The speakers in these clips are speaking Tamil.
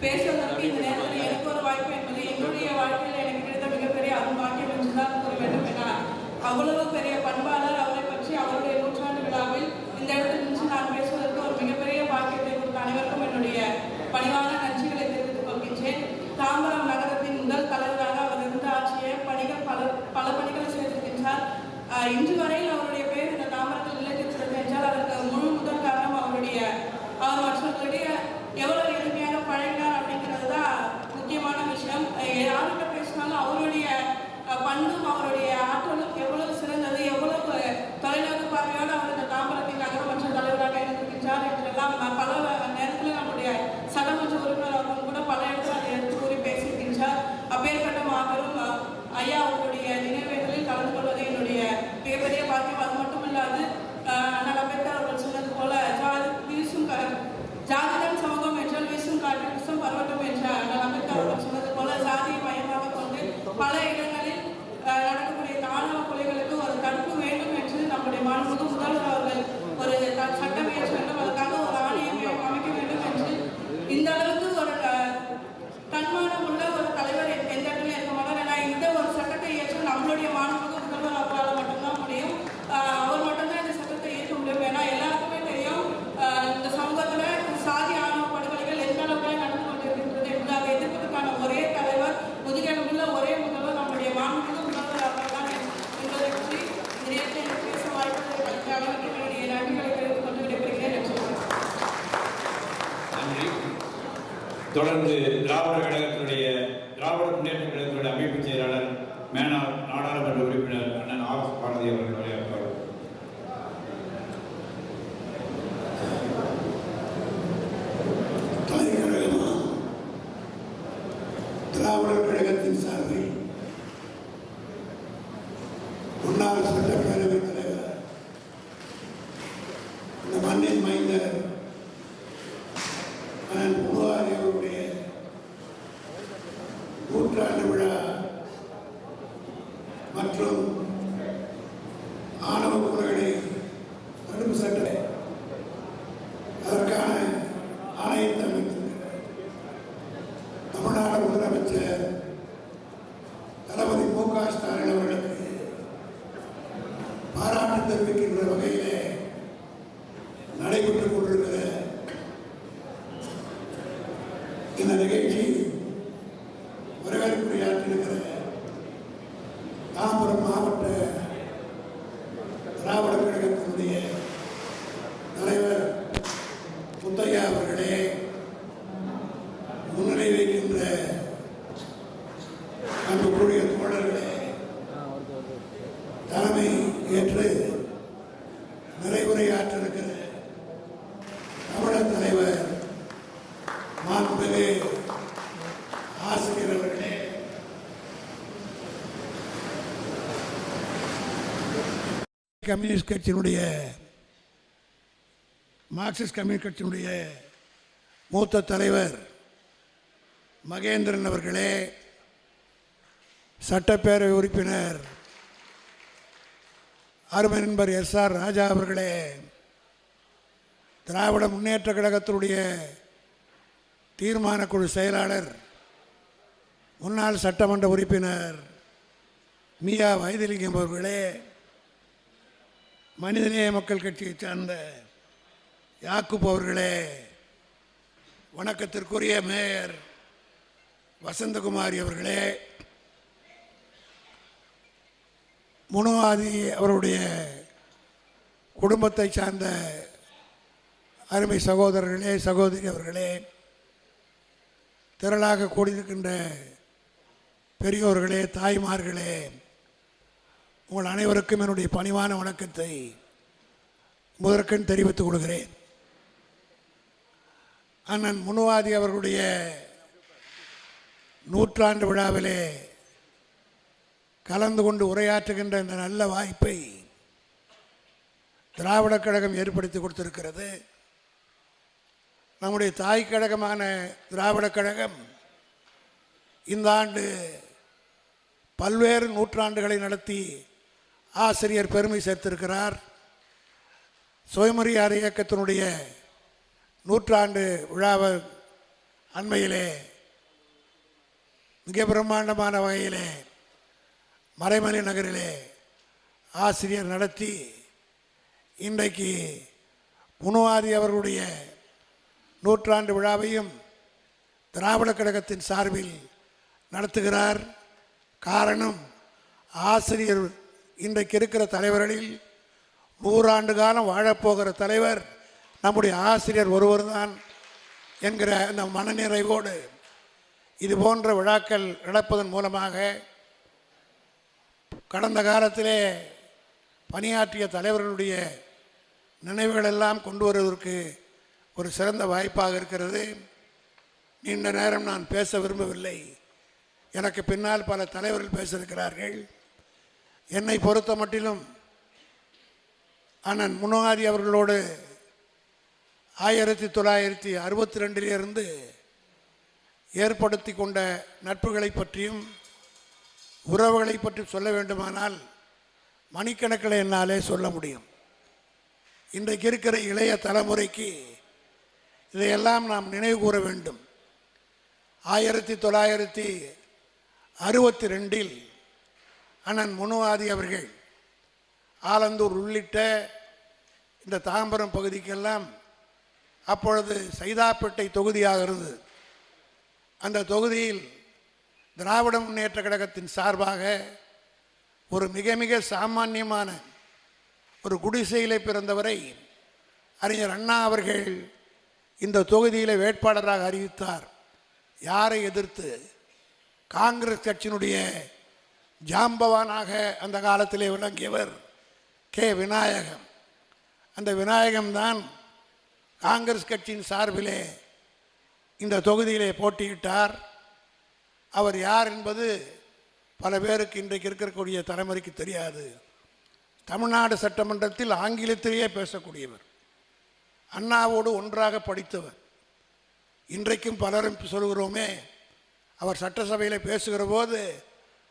பேசுவதற்கு இந்த நேரத்தில் எனக்கு ஒரு வாய்ப்பு என்பது என்னுடைய வாழ்க்கையில் எனக்கு கிடைத்த மிகப்பெரிய அரும்பாக்கியம் என்றுதான் கூற வேண்டும் என அவ்வளவு பெரிய பண்பாளர் அவரை பற்றி அவருடைய நூற்றாண்டு விழாவில் இந்த இடத்தில் நின்று நான் பேசுவதற்கு ஒரு மிகப்பெரிய பாக்கியத்தை கொடுத்த அனைவருக்கும் என்னுடைய பணிவான நன்றிகளை தெரிவித்துக் கொள்கின்றேன். தாம்பரம் நகரத்தின் முதல் தலைவராக அவர் இருந்து ஆற்றிய பணிகள் பல பல பணிகளை செய்திருக்கின்றார் இன்று வரையில் அவருடைய பேர் இந்த தாம்பரத்தில் நிலைத்திருக்கிறது என்றால் அதற்கு முழு முதல் காரணம் அவருடைய அவர் மற்றவர்களுடைய எவ்வளவு எளிமையாக பழகினார் அப்படிங்கிறது தான் முக்கியமான விஷயம். அஹ் யார்கிட்ட பேசினாலும் அவருடைய பண்பும் அவருடைய ஆற்றலும் எவ்வளவு சிறந்தது எவ்வளவு தொலைநோக்கு பார்வையோடு அவர் இந்த தாம்பரத்தின் நகரமன்ற தலைவராக இருந்திருக்கின்றார் என்றெல்லாம் பல நேரத்தில் நம்முடைய சட்டமன்ற உறுப்பினர் அவர்கள் கூட பல இடத்துல அதை எடுத்து கூறி பேசியிருக்கின்றார். அப்பேற்பட்ட மாபெரும் ஐயா அவருடைய நினைவுகளில் கலந்து கொள்வது என்னுடைய மிகப்பெரிய பாக்கியம் அது மட்டும் இல்லாது அஹ், அண்ணல் அம்பேத்கர் அவர்கள் சொன்னது போல ஜாதி வீசும் க- ஜாதிதான் சமூகம் என்றால் வீசும் காற்று வீசும் பரவட்டும் என்ற அண்ணல் அம்பேத்கர் அவர்கள் சொன்னது போல ஜாதியை மையமாக கொண்டு பல இடங்களில் அஹ், நடக்கக்கூடிய தாழ்வு கொலைகளுக்கு ஒரு தடுப்பு வேண்டும் என்று நம்முடைய மாண்புமிகு முதல்வர் அவர்கள் ஒரு த- சட்டம் இயற்ற வேண்டும் அதற்காக ஒரு ஆணையம் அமைக்க வேண்டும் என்று இந்த அளவுக்கு ஒரு அஹ், தன்மானம் உள்ள ஒரு தலைவர் எந்த எந்த இடத்துல இருக்க மாட்டார் ஏன்னா இந்த ஒரு சட்டத்தை ஏற்ற நம்மளுடைய மாண்புமிகு முதல்வர் அவரால் மட்டும்தான் முடியும். அவர் மட்டும்தான் இந்த சட்டத்தை ஏற்ற முடியும். ஏன்னா எல்லாருக்குமே தெரியும் இந்த சமூகத்தில் சாதி ஆணவ படுகொலைகள் எந்த அளவுக்கு நடந்து கொண்டிருக்கின்றது என்று அதை எதிர்ப்பதற்கான ஒரே தலைவர் முதுகெலும்புள்ள ஒரே முதல்வர் நம்முடைய மாண்புமிகு முதல்வர் அவர்கள் தான் என்பதை பற்றி இந்த நேரத்தில் பேச வாய்ப்பு அவருக்கு என்னுடைய நன்றிகளை தெரிவித்துக் கொண்டு விடைபெறுகிறேன் என்று நன்றி. தொடர்ந்து திராவிட கழகத்தினுடைய திராவிட முன்னேற்ற கழகத்தினுடைய அமைப்பு செயலாளர் மேனார் நாடாளுமன்ற உறுப்பினர் அண்ணன் ஆர் எஸ் பாரதி அவர்கள் உரையாற்றுவார் தாய் கழகமா திராவிடர் கழகத்தின் சார்பில் முன்னாள் சட்டப்பேரவைத் திராவிட கழகத்தினுடைய தலைவர் முத்தையா அவர்களே முன்னிலை வைக்கின்ற அன்புக்குரிய தோழர்களே தலைமை ஏற்று நிறைவுரையாற்றிருக்கிற தமிழர் தலைவர் மாண்புமிகு ஆசிரியர் அவர்கள் கம்யூனிஸ்ட் கட்சியினுடைய மார்க்சிஸ்ட் கம்யூனிஸ்ட் கட்சியினுடைய மூத்த தலைவர் மகேந்திரன் அவர்களே சட்டப்பேரவை உறுப்பினர் அருமை நண்பர் எஸ் ஆர் ராஜா அவர்களே திராவிட முன்னேற்ற கழகத்தினுடைய தீர்மான குழு செயலாளர் முன்னாள் சட்டமன்ற உறுப்பினர் மியா வைத்திலிங்கம் அவர்களே மனிதநேய மக்கள் கட்சியைச் சார்ந்த யாக்குப் அவர்களே வணக்கத்திற்குரிய மேயர் வசந்தகுமாரி அவர்களே முனுவாதி அவருடைய குடும்பத்தை சார்ந்த அருமை சகோதரர்களே சகோதரி அவர்களே திரளாக கூடியிருக்கின்ற பெரியோர்களே தாய்மார்களே உங்கள் அனைவருக்கும் என்னுடைய பணிவான வணக்கத்தை முதற்கண் தெரிவித்துக் கொள்கிறேன். அண்ணன் முனுவாதி அவர்களுடைய நூற்றாண்டு விழாவிலே கலந்து கொண்டு உரையாற்றுகின்ற இந்த நல்ல வாய்ப்பை திராவிடக் கழகம் ஏற்படுத்தி கொடுத்திருக்கிறது. நம்முடைய தாய் கழகமான திராவிடக் கழகம் இந்த ஆண்டு பல்வேறு நூற்றாண்டுகளை நடத்தி ஆசிரியர் பெருமை சேர்த்திருக்கிறார். சுயமரியாதை இயக்கத்தினுடைய நூற்றாண்டு விழாவை அண்மையிலே மிக பிரம்மாண்டமான வகையிலே மறைமலை நகரிலே ஆசிரியர் நடத்தி இன்றைக்கு முனுவாதி அவர்களுடைய நூற்றாண்டு விழாவையும் திராவிட கழகத்தின் சார்பில் நடத்துகிறார். காரணம் ஆசிரியர் இன்றைக்கு இருக்கிற தலைவர்களில் நூறாண்டு காலம் வாழப்போகிற தலைவர் நம்முடைய ஆசிரியர் ஒருவர்தான் என்கிற அந்த மனநிறைவோடு இது போன்ற விழாக்கள் நடப்பதன் மூலமாக கடந்த காலத்திலே பணியாற்றிய தலைவர்களுடைய நினைவுகளெல்லாம் கொண்டு வருவதற்கு ஒரு சிறந்த வாய்ப்பாக இருக்கிறது. நீண்ட நேரம் நான் பேச விரும்பவில்லை. எனக்கு பின்னால் பல தலைவர்கள் பேசியிருக்கிறார்கள். என்னை பொறுத்த மட்டிலும் அண்ணன் முன்னாதி அவர்களோடு ஆயிரத்தி தொள்ளாயிரத்தி அறுபத்தி ரெண்டிலிருந்து ஏற்படுத்தி கொண்ட நட்புகளை பற்றியும் உறவுகளை பற்றி சொல்ல வேண்டுமானால் மணிக்கணக்கில் என்னாலே சொல்ல முடியும். இன்றைக்கு இருக்கிற இளைய தலைமுறைக்கு இதையெல்லாம் நாம் நினைவு கூற வேண்டும். ஆயிரத்தி தொள்ளாயிரத்தி அறுபத்தி ரெண்டில் அண்ணன் முனுவாதி அவர்கள். ஆலந்தூர் உள்ளிட்ட இந்த தாம்பரம் பகுதிக்கெல்லாம் அப்பொழுது சைதாப்பேட்டை தொகுதியாக இருந்தது. அந்த தொகுதியில் திராவிட முன்னேற்ற கழகத்தின் சார்பாக ஒரு மிக மிக சாமானியமான ஒரு குடிசையில் பிறந்தவரை அறிஞர் அண்ணா அவர்கள் இந்த தொகுதியில் வேட்பாளராக அறிவித்தார். யாரை எதிர்த்து? காங்கிரஸ் கட்சியினுடைய ஜாம்பவானாக அந்த காலத்திலே விளங்கியவர் கே. விநாயகம். அந்த விநாயகம்தான் காங்கிரஸ் கட்சியின் சார்பிலே இந்த தொகுதியிலே போட்டியிட்டார். அவர் யார் என்பது பல பேருக்கு இன்றைக்கு இருக்கக்கூடிய தலைமுறைக்கு தெரியாது. தமிழ்நாடு சட்டமன்றத்தில் ஆங்கிலத்திலேயே பேசக்கூடியவர். அண்ணாவோடு ஒன்றாக படித்தவர். இன்றைக்கும் பலரும் சொல்கிறோமே அவர் சட்டசபையில் பேசுகிற போது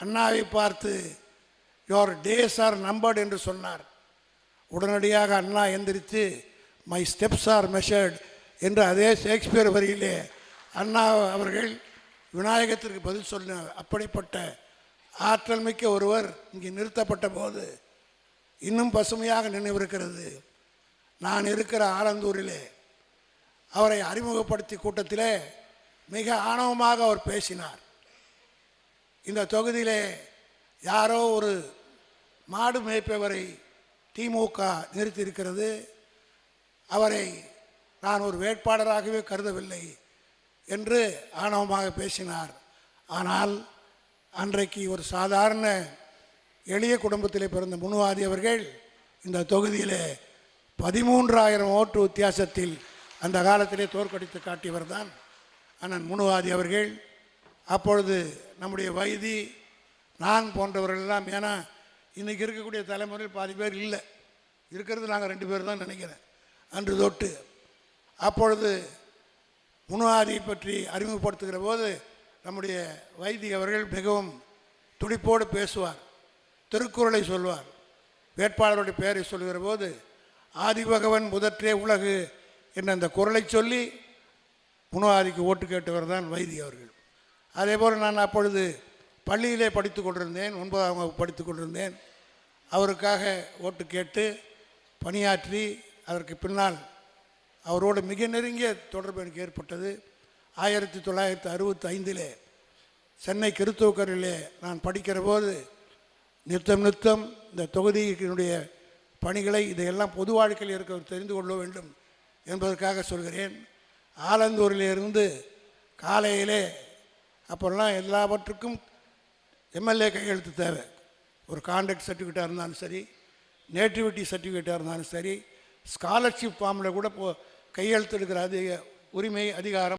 அண்ணாவை பார்த்து யோர் டேஸ் ஆர் நம்பர்டு என்று சொன்னார். உடனடியாக அண்ணா எந்திரித்து மை ஸ்டெப்ஸ் ஆர் மெஷர்ட் என்று அதே ஷேக்ஸ்பியர் வரியிலே அண்ணா அவர்கள் விநாயகத்திற்கு பதில் சொன்ன அப்படிப்பட்ட ஆற்றல் மிக்க ஒருவர் இங்கே நிறுத்தப்பட்ட போது இன்னும் பசுமையாக நினைவிருக்கிறது. நான் இருக்கிற ஆலந்தூரிலே அவரை அறிமுகப்படுத்தி கூட்டத்திலே மிக ஆணவமாக அவர் பேசினார். இந்த தொகுதியிலே யாரோ ஒரு மாடு மேய்ப்பவரை திமுக நிறுத்தியிருக்கிறது. அவரை நான் ஒரு வேட்பாளராகவே கருதவில்லை என்று ஆணவமாக பேசினார். ஆனால் அன்றைக்கு ஒரு சாதாரண எளிய குடும்பத்தில் பிறந்த முனுவாதி அவர்கள் இந்த தொகுதியில் பதிமூன்றாயிரம் ஓட்டு வித்தியாசத்தில் அந்த காலத்திலே தோற்கடித்து காட்டியவர் தான் அண்ணன் முனுவாதி அவர்கள். அப்பொழுது நம்முடைய வைதி நான் போன்றவர்கள் எல்லாம் ஏன்னா இன்றைக்கி இருக்கக்கூடிய தலைமுறையில் பாதி பேர் இல்லை. இருக்கிறது நாங்கள் ரெண்டு பேர் தான் நினைக்கிறேன். அன்று தொட்டு. அப்பொழுது முனுவாதியை பற்றி அறிமுகப்படுத்துகிற போது நம்முடைய வைதி அவர்கள் மிகவும் துடிப்போடு பேசுவார். திருக்குறளை சொல்வார். வேட்பாளருடைய பெயரை சொல்கிற போது ஆதிபகவன் முதற்றே உலகு என்ற அந்த குரலை சொல்லி முனுவாதிக்கு ஓட்டு கேட்டவர் தான் வைதி அவர்கள். அதே போல் நான் அப்பொழுது பள்ளியிலே படித்து கொண்டிருந்தேன் ஒன்பதாம் வகுப்பு படித்து கொண்டிருந்தேன். அவருக்காக ஓட்டு கேட்டு பணியாற்றி அதற்கு பின்னால் அவரோடு மிக நெருங்கிய தொடர்பு எனக்கு ஏற்பட்டது. ஆயிரத்தி தொள்ளாயிரத்தி அறுபத்தி ஐந்திலே சென்னை கிறித்துவக்கரிலே நான் படிக்கிற போது நித்தம் நித்தம் இந்த தொகுதியினுடைய பணிகளை இதையெல்லாம் பொது வாழ்க்கையில் இருக்க தெரிந்து கொள்ள வேண்டும் என்பதற்காக சொல்கிறேன். ஆலந்தூரிலிருந்து காலையிலே அப்போல்லாம் எல்லாவற்றுக்கும் எம்எல்ஏ கையெழுத்து தேவை. ஒரு கான்ட்ராக்ட் சர்டிஃபிகேட்டாக இருந்தாலும் சரி நேட்டிவிட்டி சர்டிஃபிகேட்டாக இருந்தாலும் சரி ஸ்காலர்ஷிப் ஃபார்மில் கூட போ கையெழுத்து எடுக்கிற அதிக உரிமை அதிகாரம்